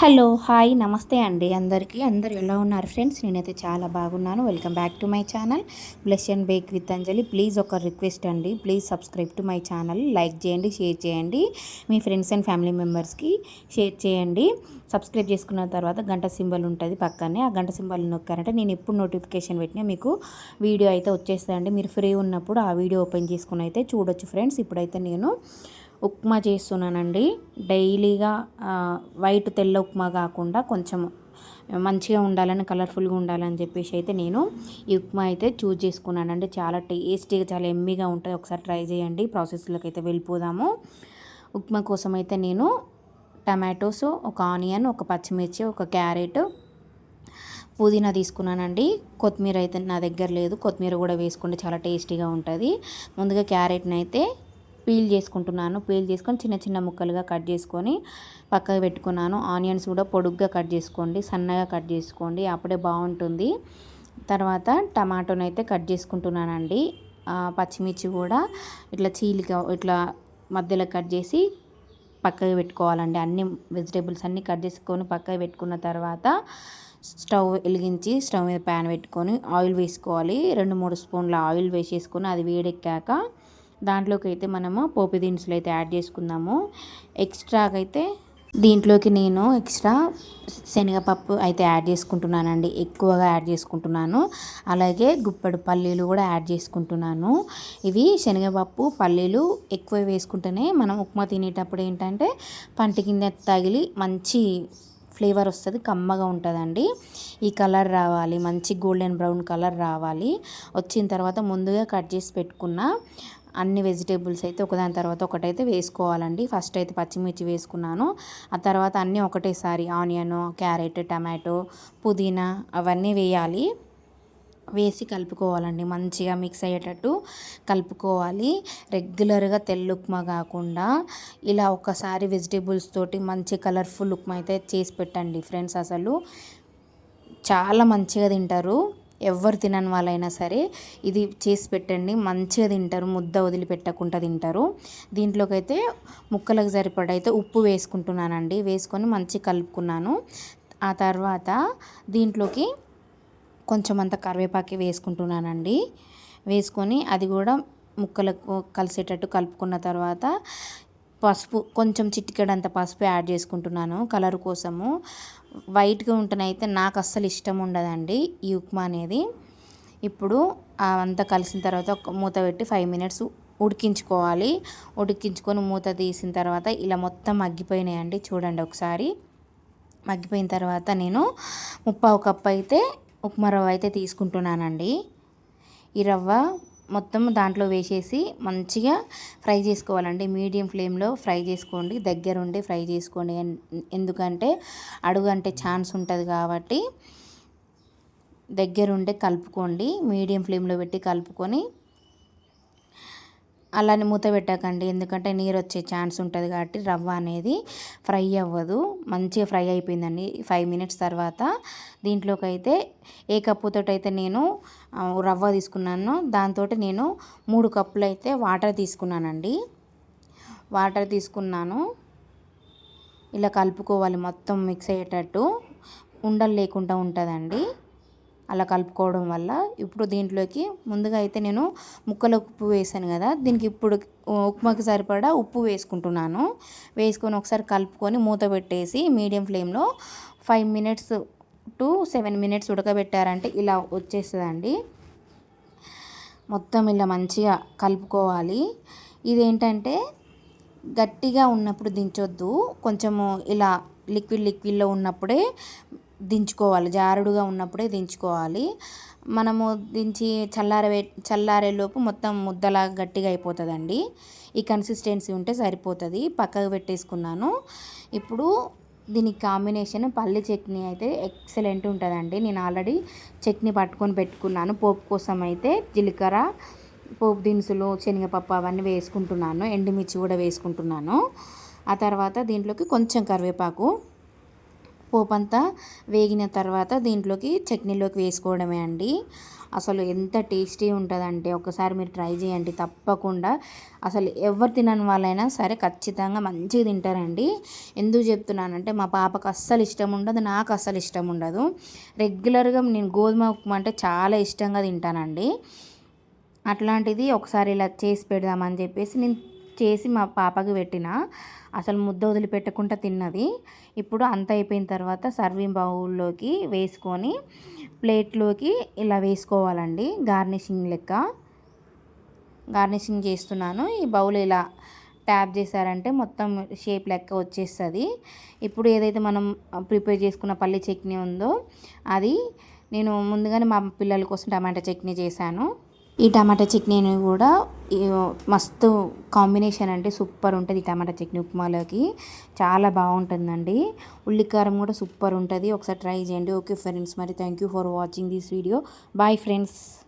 Hello hi నమస్తే అండి అందరికీ. అందరు ఎలా ఉన్నారు ఫ్రెండ్స్? నేనైతే చాలా బాగున్నాను. Welcome back to my channel. Bless and bake with Anjali. Please ఒక రిక్వెస్ట్ అండి. Please subscribe to my channel. Like చేయండి షేర్ చేయండి. మీ ఫ్రెండ్స్ అండ్ ఫ్యామిలీ మెంబర్స్కి షేర్ చేయండి. సబ్స్క్రైబ్ చేసుకున్న తర్వాత గంట సింబల్ ఉంటుంది పక్కనే. ఆ గంట సింబల్ నొక్కారంటే నేను ఎప్పుడు నోటిఫికేషన్ పెట్టినా మీకు వీడియో అయితే వచ్చేస్తుందండి. మీరు ఫ్రీ ఉన్నప్పుడు ఆ వీడియో ఓపెన్ చేసుకుని అయితే చూడొచ్చు ఫ్రెండ్స్. ఇప్పుడైతే నేను ఉప్మా చేస్తున్నానండి. డైలీగా వైట్ తెల్ల ఉప్మా కాకుండా కొంచెం మంచిగా ఉండాలని కలర్ఫుల్గా ఉండాలని చెప్పేసి అయితే నేను ఈ ఉప్మా అయితే చూజ్ చేసుకున్నానండి. చాలా టేస్టీగా చాలా ఎమ్మీగా ఉంటుంది. ఒకసారి ట్రై చేయండి. ప్రాసెస్లోకి అయితే వెళ్ళిపోదాము. ఉప్మా కోసం అయితే నేను టమాటోస్ ఒక ఆనియన్ ఒక పచ్చిమిర్చి ఒక క్యారెట్ పుదీనా తీసుకున్నానండి. కొత్తిమీర అయితే నా దగ్గర లేదు. కొత్తిమీర కూడా వేసుకుంటే చాలా టేస్టీగా ఉంటుంది. ముందుగా క్యారెట్ని అయితే పీల్ చేసుకుంటున్నాను. పీల్ చేసుకొని చిన్న చిన్న ముక్కలుగా కట్ చేసుకొని పక్కకు పెట్టుకున్నాను. ఆనియన్స్ కూడా పొడుగ్గా కట్ చేసుకోండి. సన్నగా కట్ చేసుకోండి. అప్పుడే బాగుంటుంది. తర్వాత టమాటోని అయితే కట్ చేసుకుంటున్నానండి. పచ్చిమిర్చి కూడా ఇట్లా చీలిక ఇట్లా మధ్యలో కట్ చేసి పక్కకు పెట్టుకోవాలండి. అన్ని వెజిటేబుల్స్ అన్నీ కట్ చేసుకొని పక్కకు పెట్టుకున్న తర్వాత స్టవ్ వెలిగించి స్టవ్ మీద ప్యాన్ పెట్టుకొని ఆయిల్ వేసుకోవాలి. రెండు మూడు స్పూన్ల ఆయిల్ వేసేసుకొని అది వేడెక్కాక దాంట్లోకి అయితే మనము పోపు దినుసులు అయితే యాడ్ చేసుకుందాము. ఎక్స్ట్రాగా అయితే దీంట్లోకి నేను ఎక్స్ట్రా శనగపప్పు అయితే యాడ్ చేసుకుంటున్నానండి. ఎక్కువగా యాడ్ చేసుకుంటున్నాను. అలాగే గుప్పెడు పల్లీలు కూడా యాడ్ చేసుకుంటున్నాను. ఇవి శనగపప్పు పల్లీలు ఎక్కువ వేసుకుంటేనే మనం ఉప్మా తినేటప్పుడు ఏంటంటే పంటి కింద తగిలి మంచి ఫ్లేవర్ వస్తుంది కమ్మగా ఉంటుందండి. ఈ కలర్ రావాలి మంచి గోల్డెన్ బ్రౌన్ కలర్ రావాలి. వచ్చిన తర్వాత ముందుగా కట్ చేసి పెట్టుకున్న అన్ని వెజిటేబుల్స్ అయితే ఒకదాని తర్వాత ఒకటైతే వేసుకోవాలండి. ఫస్ట్ అయితే పచ్చిమిర్చి వేసుకున్నాను. ఆ తర్వాత అన్నీ ఒకటేసారి ఆనియన్ క్యారెట్ టమాటో పుదీనా అవన్నీ వేయాలి. వేసి కలుపుకోవాలండి. మంచిగా మిక్స్ అయ్యేటట్టు కలుపుకోవాలి. రెగ్యులర్గా తెల్ల ఉప్మా కాకుండా ఇలా ఒకసారి వెజిటేబుల్స్ తోటి మంచి కలర్ఫుల్ ఉప్మా అయితే చేసి పెట్టండి ఫ్రెండ్స్ అసలు. చాలా మంచిగా తింటారు. ఎవరు తినని వాళ్ళైనా సరే ఇది చేసి పెట్టండి మంచిగా తింటారు ముద్ద వదిలిపెట్టకుండా తింటారు. దీంట్లోకి అయితే ముక్కలకు సరిపడైతే ఉప్పు వేసుకుంటున్నానండి వేసుకొని మంచి కలుపుకున్నాను. ఆ తర్వాత దీంట్లోకి కొంచెం అంత కరివేపాకి వేసుకుంటున్నానండి. వేసుకొని అది కూడా ముక్కలకు కలిసేటట్టు కలుపుకున్న తర్వాత పసుపు కొంచెం చిటికెడంత పసుపు యాడ్ చేసుకుంటున్నాను కలర్ కోసము. వైట్గా ఉంటేనైతే నాకు అస్సలు ఇష్టం ఉండదండి ఈ ఉప్మా అనేది. ఇప్పుడు అంతా కలిసిన తర్వాత ఒక మూత పెట్టి ఫైవ్ మినిట్స్ ఉడికించుకోవాలి. ఉడికించుకొని మూత తీసిన తర్వాత ఇలా మొత్తం మగ్గిపోయినాయండి చూడండి ఒకసారి. మగ్గిపోయిన తర్వాత నేను ముప్పావు కప్పు అయితే ఉప్మా రవ్వ అయితే తీసుకుంటున్నానండి. ఈ రవ్వ మొత్తం దాంట్లో వేసేసి మంచిగా ఫ్రై చేసుకోవాలండి. మీడియం ఫ్లేమ్లో ఫ్రై చేసుకోండి. దగ్గరుండి ఫ్రై చేసుకోండి. ఎందుకంటే అడుగు అంటే ఛాన్స్ ఉంటుంది కాబట్టి దగ్గరుండే కలుపుకోండి. మీడియం ఫ్లేమ్లో పెట్టి కలుపుకొని అలానే మూత పెట్టకండి. ఎందుకంటే నీరు వచ్చే ఛాన్స్ ఉంటుంది కాబట్టి రవ్వ అనేది ఫ్రై అవ్వదు. మంచిగా ఫ్రై అయిపోయిందండి. ఫైవ్ మినిట్స్ తర్వాత దీంట్లోకి అయితే ఏ కప్పుతో అయితే నేను రవ్వ తీసుకున్నాను దాంతో నేను మూడు కప్పులు అయితే వాటర్ తీసుకున్నానండి. వాటర్ తీసుకున్నాను. ఇలా కలుపుకోవాలి మొత్తం మిక్స్ అయ్యేటట్టు. ఉండలు లేకుండా ఉంటుందండి. అలా కలుపుకోవడం వల్ల ఇప్పుడు దీంట్లోకి ముందుగా అయితే నేను ముక్కలో ఉప్పు వేసాను కదా దీనికి ఇప్పుడు ఉప్మాకి సరిపడా ఉప్పు వేసుకుంటున్నాను. వేసుకొని ఒకసారి కలుపుకొని మూత పెట్టేసి మీడియం ఫ్లేమ్లో five minutes to seven minutes ఉడకబెట్టారంటే ఇలా వచ్చేస్తుందండి. మొత్తం ఇలా మంచిగా కలుపుకోవాలి. ఇదేంటంటే గట్టిగా ఉన్నప్పుడు దించొద్దు కొంచెము ఇలా లిక్విడ్ లిక్విడ్లో ఉన్నప్పుడే దించుకోవాలి. జారుడుగా ఉన్నప్పుడే దించుకోవాలి. మనము దించి చల్లారవే చల్లారేలోపు మొత్తం ముద్దలా గట్టిగా అయిపోతుందండి. ఈ కన్సిస్టెన్సీ ఉంటే సరిపోతుంది. పక్కకు పెట్టేసుకున్నాను. ఇప్పుడు దీనికి కాంబినేషన్ పల్లి చట్నీ అయితే ఎక్సలెంట్ ఉంటుందండి. నేను ఆల్రెడీ చట్నీ పట్టుకొని పెట్టుకున్నాను. పోపు కోసం అయితే జీలకర్ర పోపు దినుసులు శనగపప్పు అవన్నీ వేసుకుంటున్నాను. ఎండుమిర్చి కూడా వేసుకుంటున్నాను. ఆ తర్వాత దీంట్లోకి కొంచెం కరివేపాకు. పోపంతా వేగిన తర్వాత దీంట్లోకి చట్నీలోకి వేసుకోవడమే అండి. అసలు ఎంత టేస్టీ ఉంటుందంటే ఒకసారి మీరు ట్రై చేయండి. తప్పకుండా అసలు ఎవరు తినని వాళ్ళైనా సరే ఖచ్చితంగా మంచిగా తింటారండి. ఎందుకు చెప్తున్నానంటే మా పాపకు అస్సలు ఇష్టం ఉండదు నాకు అస్సలు ఇష్టం ఉండదు. రెగ్యులర్గా నేను గోధుమ ఉప్మా అంటే చాలా ఇష్టంగా తింటానండి. అట్లాంటిది ఒకసారి ఇలా చేసి పెడదామని చెప్పేసి నేను చేసి మా పాపకి పెట్టిన అసలు ముద్ద వదిలిపెట్టకుండా తిన్నది. ఇప్పుడు అంత అయిపోయిన తర్వాత సర్వింగ్ బౌల్లోకి వేసుకొని ప్లేట్లోకి ఇలా వేసుకోవాలండి గార్నిషింగ్ లెక్క. గార్నిషింగ్ చేస్తున్నాను. ఈ బౌల్ ఇలా ట్యాప్ చేశారంటే మొత్తం షేప్ లెక్క వచ్చేస్తుంది. ఇప్పుడు ఏదైతే మనం ప్రిపేర్ చేసుకున్న పల్లి చట్నీ ఉందో అది నేను ముందుగానే మా పిల్లల కోసం టమాటా చట్నీ చేశాను. ఈ టమాటా చట్నీని కూడా మస్తు కాంబినేషన్ అంటే సూపర్ ఉంటుంది ఈ టమాటా చట్నీ ఉప్మాలోకి. చాలా బాగుంటుందండి. ఉల్లికారం కూడా సూపర్ ఉంటుంది. ఒకసారి ట్రై చేయండి. ఓకే ఫ్రెండ్స్ మరి thank you for watching this video. Bye friends.